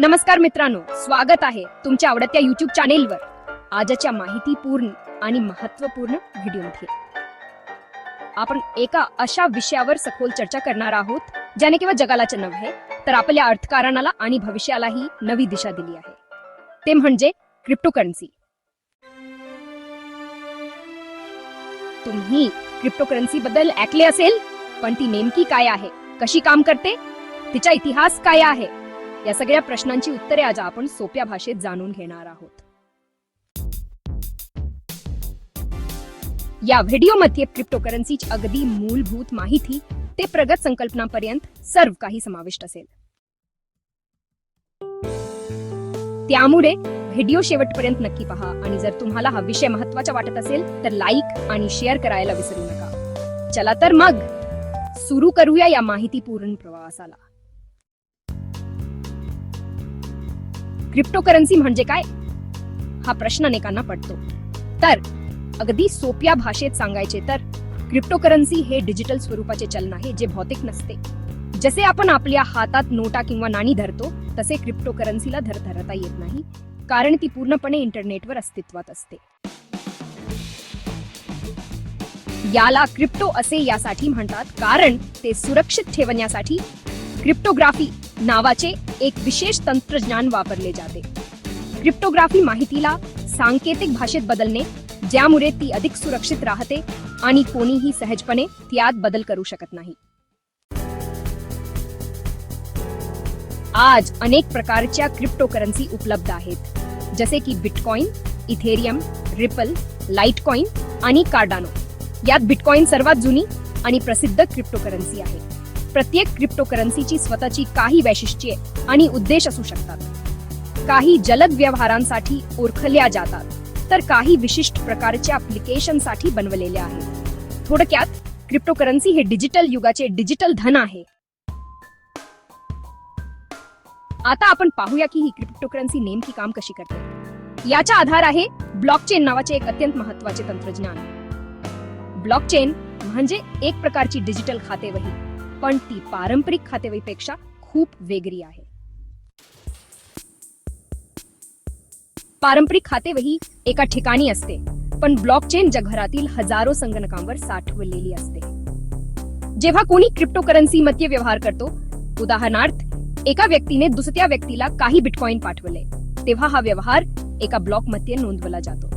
नमस्कार मित्रांनो स्वागत आहे तुमच्या आवडत्या युट्यूब चॅनेलवर आजच्या माहितीपूर्ण आणि महत्त्वपूर्ण व्हिडिओमध्ये. आपण एका अशा विषयावर सखोल चर्चा करणार आहोत ज्याने केवळ जगालाच नव्हे तर आपल्या अर्थकारणाला आणि भविष्यालाही नवी दिशा दिली आहे. ते म्हणजे क्रिप्टोकरन्सी तुम्ही क्रिप्टोकरन्सी बद्दल ऐकले असेल पण ती नेमकी काय आहे कशी काम करते तिचा इतिहास काय आहे या सगळ्या प्रश्नांची उत्तरे आज आपण सोप्या भाषेत जाणून घेणार आहोत. या व्हिडिओमध्ये क्रिप्टोकरन्सीची अगदी मूलभूत माहिती ते प्रगत संकल्पनापर्यंत सर्व काही समाविष्ट असेल. त्यामुळे व्हिडिओ शेवटपर्यंत नक्की पहा आणि जर तुम्हाला हा विषय महत्त्वाचा वाटत असेल तर लाईक आणि शेअर करायला विसरू नका. चला तर मग सुरू करूया या माहितीपूर्ण प्रवासाला. क्रिप्टोकरन्सी म्हणजे काय? हा प्रश्न अनेकांना पडतो. तर अगदी सोप्या भाषेत सांगायचे तर क्रिप्टोकरन्सी हे डिजिटल स्वरूपाचे चलन आहे जे भौतिक नसते. जसे आपण आपल्या हातात नोटा किंवा नाणी धरतो तसे क्रिप्टोकरन्सीला धर धरता येत नाही कारण ती पूर्णपणे इंटरनेटवर अस्तित्वात असते. याला क्रिप्टो असे यासाठी म्हणतात कारण ते सुरक्षित ठेवण्यासाठी क्रिप्टोग्राफी नावाचे एक विशेष तंत्रज्ञान वापरले जाते. क्रिप्टोग्राफी माहितीला सांकेतिक भाषेत बदलणे ज्यामुळे ती अधिक सुरक्षित राहते आणि कोणीही सहजपणे त्यात बदल करू शकत नाही. आज अनेक प्रकारच्या क्रिप्टोकरन्सी उपलब्ध आहेत जसे की बिटकॉइन इथेरियम रिपल लाईटकॉइन आणि कार्डानो. यात बिटकॉइन सर्वात जुनी आणि प्रसिद्ध क्रिप्टोकरन्सी आहे. प्रत्येक क्रिप्टोकरन्सीची स्वतःची काही वैशिष्ट्ये आणि उद्देश असू शकतात. काही जलद व्यवहारांसाठी ओळखल्या जातात तर काही विशिष्ट प्रकारच्या अप्लिकेशनसाठी बनवलेल्या आहेत. थोडक्यात क्रिप्टोकरन्सी हे डिजिटल युगाचे डिजिटल धन आहे. आता आपण पाहूया की ही क्रिप्टोकरन्सी नेमकी काम कशी करते. याचा आधार आहे ब्लॉकचेन नावाचे एक अत्यंत महत्त्वाचे तंत्रज्ञान. ब्लॉकचेन म्हणजे एक प्रकारची डिजिटल खातेवही. पण ती पारंपरिक खातेवाईपेक्षा खूप वेगळी आहे. पारंपरिक खातेवही एका ठिकाणी असते पण ब्लॉकचेन जगभरातील हजारो संगणकांवर साठवलेली असते. जेव्हा कोणी क्रिप्टोकरन्सी मध्ये व्यवहार करतो उदाहरणार्थ एका व्यक्तीने दुसऱ्या व्यक्तीला काही बिटकॉइन पाठवले तेव्हा हा व्यवहार एका ब्लॉकमध्ये नोंदवला जातो.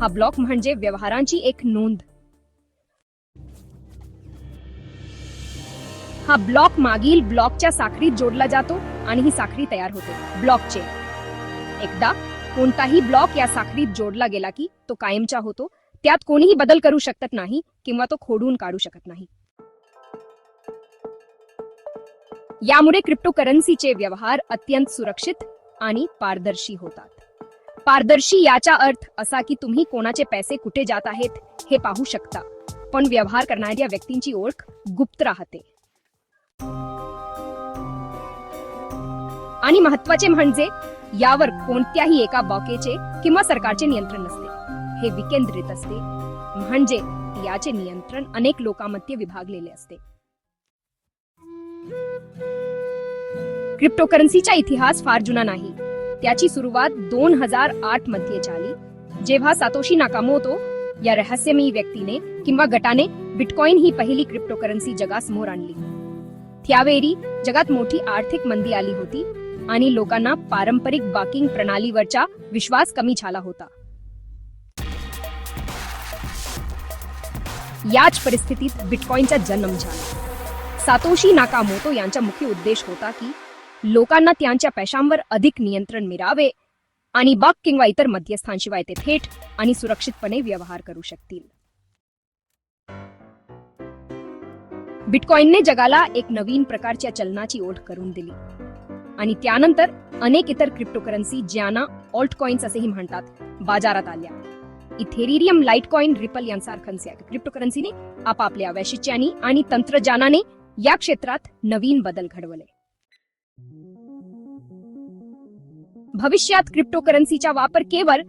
हा ब्लॉक म्हणजे व्यवहारांची एक नोंद. हा ब्लॉक मागील ब्लॉकच्या साखळीत जोडला जातो आणि ही साखळी तयार होते. ब्लॉकचेन एकदा कोणताही ब्लॉक या साखळीत जोडला गेला की तो कायमचा होतो. त्यात कोणीही बदल करू शकत नाही किंवा तो खोडून काढू शकत नाही. यामुळे क्रिप्टोकरन्सीचे व्यवहार अत्यंत सुरक्षित आणि पारदर्शी होतात. पारदर्शी याचा अर्थ असा की तुम्ही कोणाचे पैसे कुठे जात आहेत हे पाहू शकता. पण व्यवहार करणाऱ्या व्यक्तींची ओळख गुप्त राहते. आणि महत्त्वाचे म्हणजे यावर कोणत्याही एका बॉकेचे किंवा सरकारचे नियंत्रण नसते. हे विकेंद्रित असते. म्हणजे याचे नियंत्रण अनेक लोकांमध्ये विभागलेले असते. क्रिप्टोकरन्सीचा इतिहास फार जुना नाही. त्याची सुरुवात दोन हजार आठमध्ये झाली. जेव्हा सातोशी नाकामोतो या रहस्यमयी व्यक्तीने किंवा गटाने बिटकॉइन ही पहिली क्रिप्टोकरन्सी जगासमोर आणली. त्यावेळी जगात मोठी आर्थिक मंदी आली होती आणि लोकांना पारंपरिक बाकिंग प्रणालीवरचा विश्वास कमी झाला होता. याच परिस्थितीत बिटकॉइनचा जन्म झाला. सातोशी नाकामोतो यांचा मुख्य उद्देश होता की लोकांना त्यांच्या पैशांवर अधिक नियंत्रण मिळावे आणि बक किंवा इतर मध्यस्थांशिवाय ते थेट आणि सुरक्षितपणे व्यवहार करू शकतील. बिटकॉइनने जगाला एक नवीन प्रकारच्या चलनाची ओळख करून दिली. आणि त्यानंतर अनेक इतर क्रिप्टोकरन्सी ज्यांना ऑल्ट कॉइन्स असेही म्हणतात बाजारात आल्या. इथेरियम लाइट कॉइन रिपल यांसारख्या क्रिप्टोकरन्सीने आपापल्या वैशिष्ट्याने आणि तंत्रज्ञानाने या क्षेत्रात नवीन बदल घडवले. भविष्यात क्रिप्टोकरन्सीचा वापर केवळ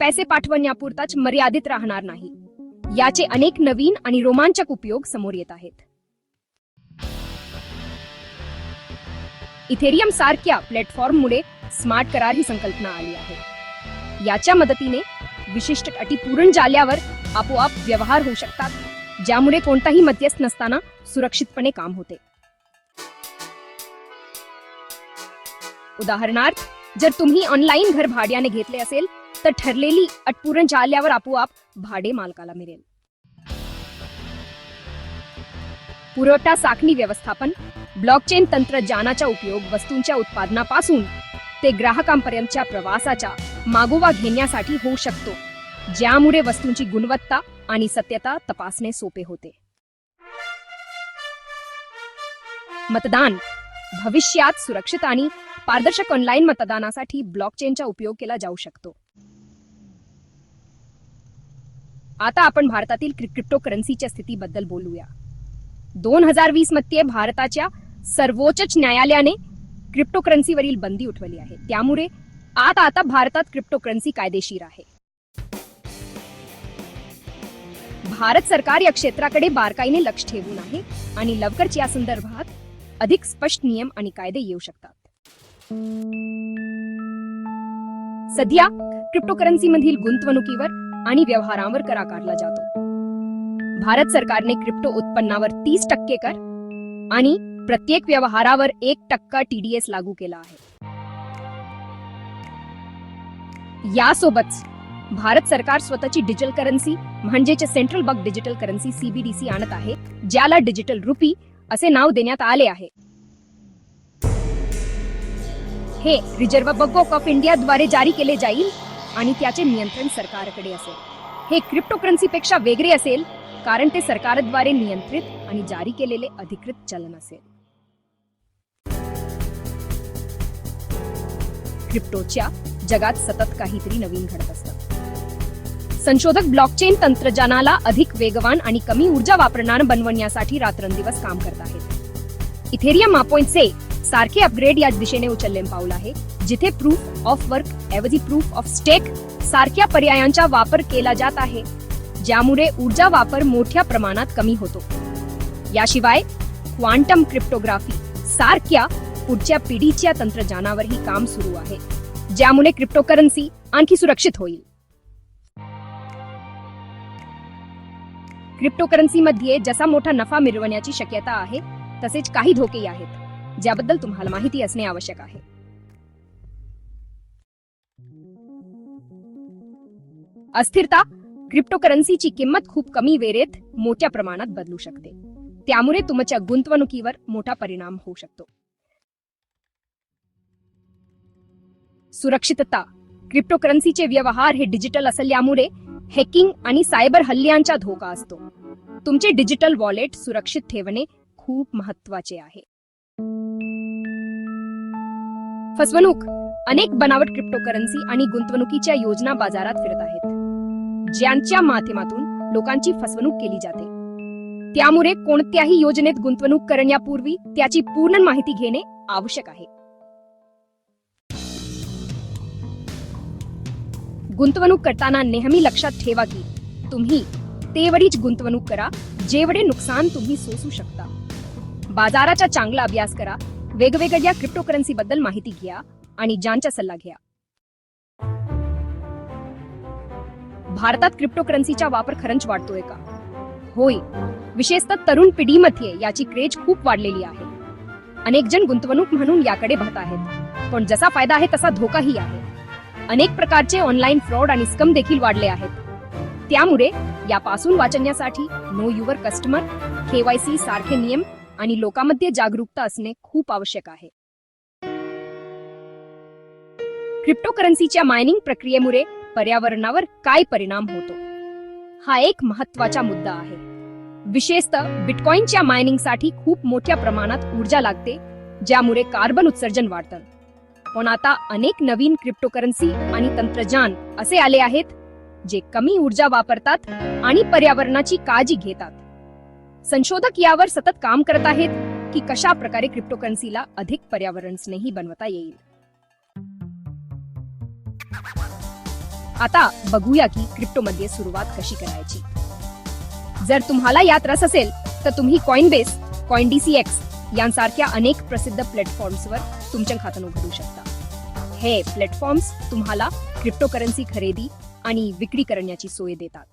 पैसे पाठवण्यापुरताच मर्यादित राहणार नाही. याचे अनेक नवीन आणि रोमांचक उपयोग समोर येत आहेत. इथेरियम सारख्या प्लॅटफॉर्ममुळे स्मार्ट करार ही संकल्पना आली आहे. याच्या मदतीने विशिष्ट अटी पूर्ण झाल्यावर आपोआप व्यवहार होऊ शकतात ज्यामुळे कोणताही मध्यस्थ नसताना सुरक्षितपणे काम होते. उदाहरणार्थ जर तुम्ही ऑनलाईन घर भाड्याने घेतले असेल तर ठरलेली अट पूर्ण झाल्यावर आपोआप भाडे मालकाला मिळेल. पुरवठा साखळी व्यवस्थापन ब्लॉकचेन तंत्रज्ञानाचा उपयोग वस्तूंच्या उत्पादनापासून ते ग्राहकांपर्यंतच्या प्रवासाचा मागोवा घेण्यासाठी होऊ शकतो ज्यामुळे वस्तूंची गुणवत्ता आणि सत्यता तपासणे सोपे होते. मतदान भविष्यात सुरक्षित आणि पारदर्शक ऑनलाईन मतदानासाठी ब्लॉकचेनचा उपयोग केला जाऊ शकतो. आता आपण भारतातील क्रिप्टोकरन्सीच्या स्थितीबद्दल बोलूया. दोन हजार वीसमध्ये भारताच्या सर्वोच्च न्यायालयाने क्रिप्टोकरन्सीवरील बंदी उठवली आहे. त्यामुळे आता आता भारतात क्रिप्टोकरन्सी कायदेशीर आहे. भारत सरकार या क्षेत्राकडे बारकाईने लक्ष ठेवून आहे आणि लवकरच या संदर्भात अधिक स्पष्ट नियम आणि कायदे येऊ शकतात. सध्या क्रिप्टोकरन्सी मधील गुंतवणुकीवर आणि व्यवहारांवर कर आकारला जातो. भारत सरकारने क्रिप्टो उत्पन्नावर तीस टक्के कर आणि प्रत्येक व्यवहारावर एक टक्का टीडीएस लागू केला आहे. यासोबतच भारत सरकार स्वतःची डिजिटल करन्सी म्हणजेच central bank digital currency CBDC आणत आहे ज्याला डिजिटल रुपी असे नाव देण्यात आले आहे. हे रिझर्व्ह बँक ऑफ इंडियाद्वारे जारी केले जाईल आणि त्याचे नियंत्रण सरकारकडे असेल. हे क्रिप्टोकरन्सीपेक्षा वेगळे असेल कारण ते सरकारद्वारे नियंत्रित आणि जारी केलेले अधिकृत चलन असेल. क्रिप्टोच्या जगात सतत काहीतरी नवीन घडत असतं. संशोधक ब्लॉकचेन तंत्रज्ञानाला अधिक वेगवान आणि कमी ऊर्जा वापरणार बनवण्यासाठी रात्रंदिवस काम करत आहेत. इथेरियम मापोइंटचे सारखे अपग्रेड या दिशेने उचलले पाऊल आहे जिथे प्रूफ ऑफ वर्क ऐवजी प्रूफ ऑफ स्टेक सारख्या पर्यायांचा वापर केला जात आहे ज्यामुळे ऊर्जा वापर मोठ्या प्रमाणात कमी होतो. याशिवाय क्वांटम क्रिप्टोग्राफी सारख्या पुढच्या पिढीच्या तंत्रज्ञानावरही काम सुरू आहे ज्यामुळे क्रिप्टोकरन्सी आणखी सुरक्षित होईल. क्रिप्टोकरन्सीमध्ये जसा मोठा नफा मिळवण्याची शक्यता आहे तसेच काही धोकेही आहेत ज्याबद्दल तुम्हाला माहिती असणे आवश्यक आहे. अस्थिरता क्रिप्टोकरन्सीची किंमत खूप कमी वेळेत मोठ्या प्रमाणात बदलू शकते. त्यामुळे तुमच्या गुंतवणुकीवर मोठा परिणाम होऊ शकतो. सुरक्षितता. क्रिप्टोकरन्सीचे व्यवहार हे डिजिटल असल्यामुळे हॅकिंग आणि सायबर हल्ल्यांचा धोका असतो. तुमचे डिजिटल वॉलेट सुरक्षित ठेवणे खूप महत्त्वाचे आहे. फसवणूक. अनेक बनावट क्रिप्टोकरन्सी आणि गुंतवणुकीच्या योजना बाजारात फिरत आहेत. ज्यांच्या माध्यमातून लोकांची फसवणूक केली जाते. त्यामुळे कोणत्याही योजनेत गुंतवणूक करण्यापूर्वी त्याची पूर्ण माहिती घेणे आवश्यक आहे. गुंतवणूक करताना नेहमी लक्षात ठेवा की तुम्ही तेवढीच गुंतवणूक करा जेवढे नुकसान तुम्ही सोसू शकता. बाजाराचा चांगला अभ्यास करा वेगवेगळ्या क्रिप्टोकरन्सी बद्दल माहिती घ्या आणि ज्यांचा सल्ला घ्या. भारतात क्रिप्टोकरन्सीचा वापर खरंच वाढतोय का? होय. विशेषतः तरुण पिढीमध्ये याची क्रेज खूप वाढलेली आहे. अनेक जण गुंतवणूक म्हणून याकडे बघत आहेत. पण जसा फायदा आहे तसा धोकाही आहे. अनेक प्रकारचे ऑनलाईन फ्रॉड आणि स्कम देखील वाढले आहेत. त्यामुळे यापासून वाचण्यासाठी नो युवर कस्टमर केवायसी सारखे नियम आणि लोकांमध्ये जागरूकता असणे खूप आवश्यक आहे. क्रिप्टोकरन्सीच्या मायनिंग प्रक्रियेमुळे पर्यावरणावर काय परिणाम होतो? हा एक महत्त्वाचा मुद्दा आहे. विशेषतः बिटकॉइनच्या मायनिंगसाठी खूप मोठ्या प्रमाणात ऊर्जा लागते ज्यामुळे कार्बन उत्सर्जन वाढतं. पण आता अनेक नवीन क्रिप्टोकरन्सी आणि तंत्रज्ञान असे आले आहेत जे कमी ऊर्जा वापरतात आणि पर्यावरणाची काळजी घेतात. संशोधक यावर सतत काम करत आहेत की कशा प्रकारे क्रिप्टोकरन्सीला अधिक पर्यावरण स्नेही बनवता येईल. आता बघूया की क्रिप्टोमध्ये सुरुवात कशी करायची. जर तुम्हाला यात रस असेल तर तुम्ही कॉइनबेस कॉइन डीसीएक्स यांसारख्या अनेक प्रसिद्ध प्लॅटफॉर्म्सवर तुमच्या खातं उघडू शकता. हे प्लॅटफॉर्म्स तुम्हाला क्रिप्टोकरन्सी खरेदी आणि विक्री करण्याची सोय देतात.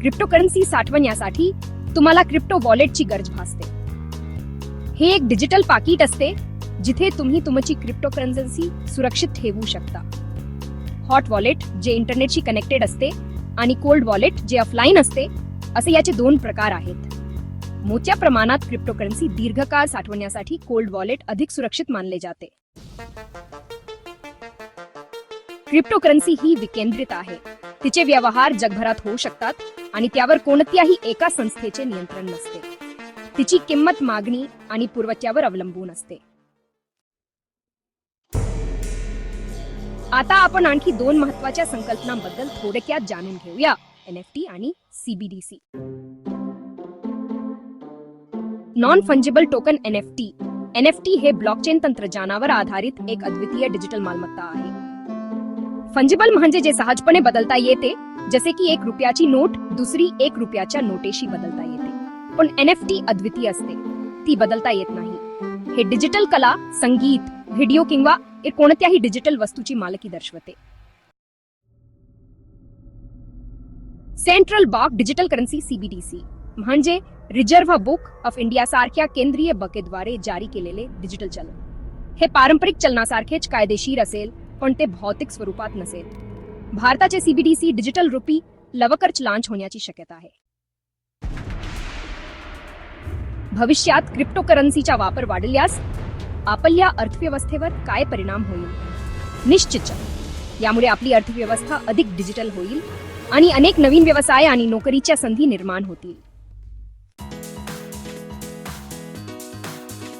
क्रिप्टोकरन्सी साठवण्यासाठी तुम्हाला क्रिप्टो वॉलेटची गरज भासते. हे एक डिजिटल पाकिट असते जिथे तुम्ही तुमची क्रिप्टोकरन्सी सुरक्षित ठेवू शकता. हॉट वॉलेट जे इंटरनेटशी कनेक्टेड असते आणि कोल्ड वॉलेट जे ऑफलाईन असते असे याचे दोन प्रकार आहेत. मोठ्या प्रमाणात क्रिप्टोकरन्सी दीर्घकाळ साठवण्यासाठी कोल्ड वॉलेट अधिक सुरक्षित मानले जाते. क्रिप्टोकरन्सी ही विकेंद्रित आहे. तिचे व्यवहार जगभरात होऊ शकतात आणि त्यावर कोणत्याही एका संस्थेचे नियंत्रण नसते. तिची किंमत मागणी आणि पुरवठ्यावर अवलंबून असते. आता आपण आणखी दोन महत्त्वाच्या संकल्पनांबद्दल थोडक्यात जाणून घेऊया एनएफटी आणि CBDC non fungible token NFT NFT हे ब्लॉकचेन तंत्रज्ञानावर आधारित एक अद्वितीय डिजिटल मालमत्ता आहे. फंजिबल म्हणजे जे सहजपणे बदलता येते जसे की एक रुपयाची नोट दुसरी एक रुपयाच्या नोटेशी बदलता येते. पण एनएफटी अद्वितीय असते. ती बदलता येत नाही. हे डिजिटल कला संगीत व्हिडिओ किंवा कोणत्याही डिजिटल वस्तूची मालकी दर्शवते. Central bank digital currency CBDC म्हणजे रिझर्व्ह बुक ऑफ इंडिया सारख्या केंद्रीय बकेद्वारे जारी केलेले डिजिटल चलन. हे पारंपरिक चलनासारखेच कायदेशीर असेल पण ते भौतिक स्वरूपात नसेल. भारताचे सीबीडीसी डिजिटल रुपी लवकरच लाँच होण्याची शक्यता आहे. भविष्यात क्रिप्टोकरन्सीचा वापर वाढल्यास आपल्या अर्थव्यवस्थेवर काय परिणाम होईल? निश्चित यामुळे आपली अर्थव्यवस्था अधिक डिजिटल होईल आणि अनेक नवीन व्यवसाय आणि नोकरीच्या संधी निर्माण होतील.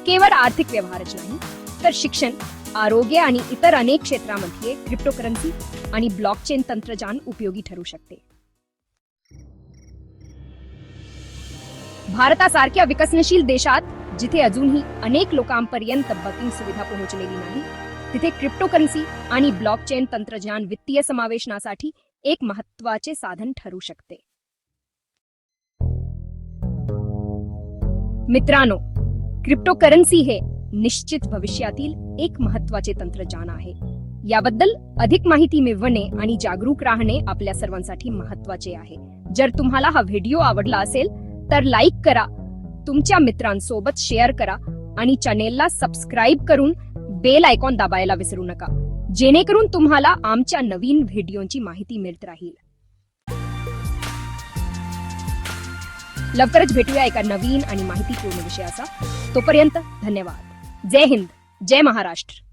केवळ आर्थिक व्यवहारच नाही तर शिक्षण आरोग्य आणि इतर अनेक क्षेत्रामध्ये क्रिप्टोकरन्सी आणि ब्लॉकचेन तंत्रज्ञान उपयोगी ठरू शकते. भारतासारख्या विकसनशील देशात जिथे अजूनही अनेक लोकांपर्यंत बँकिंग सुविधा पोहोचलेली नाही तिथे क्रिप्टोकरन्सी आणि ब्लॉकचेन तंत्रज्ञान वित्तीय समावेशनासाठी एक महत्त्वाचे साधन ठरू शकते. मित्रांनो क्रिप्टोकरन्सी हे निश्चित भविष्यातील एक महत्त्वाचे तंत्रज्ञान आहे. याबद्दल अधिक माहिती मिळवणे आणि जागरूक राहणे आपल्या सर्वांसाठी महत्त्वाचे आहे. जर तुम्हाला हा व्हिडिओ आवडला असेल तर लाईक करा तुमच्या मित्रांसोबत शेअर करा आणि चॅनेलला सबस्क्राईब करून बेल आयकॉन दाबायला विसरू नका. जेणेकरून तुम्हाला आमच्या नवीन व्हिडिओची माहिती मिळत राहील. लवकरच भेटूया एका नवीन आणि माहितीपूर्ण विषयाचा. तोपर्यंत धन्यवाद. जय हिंद. जय महाराष्ट्र.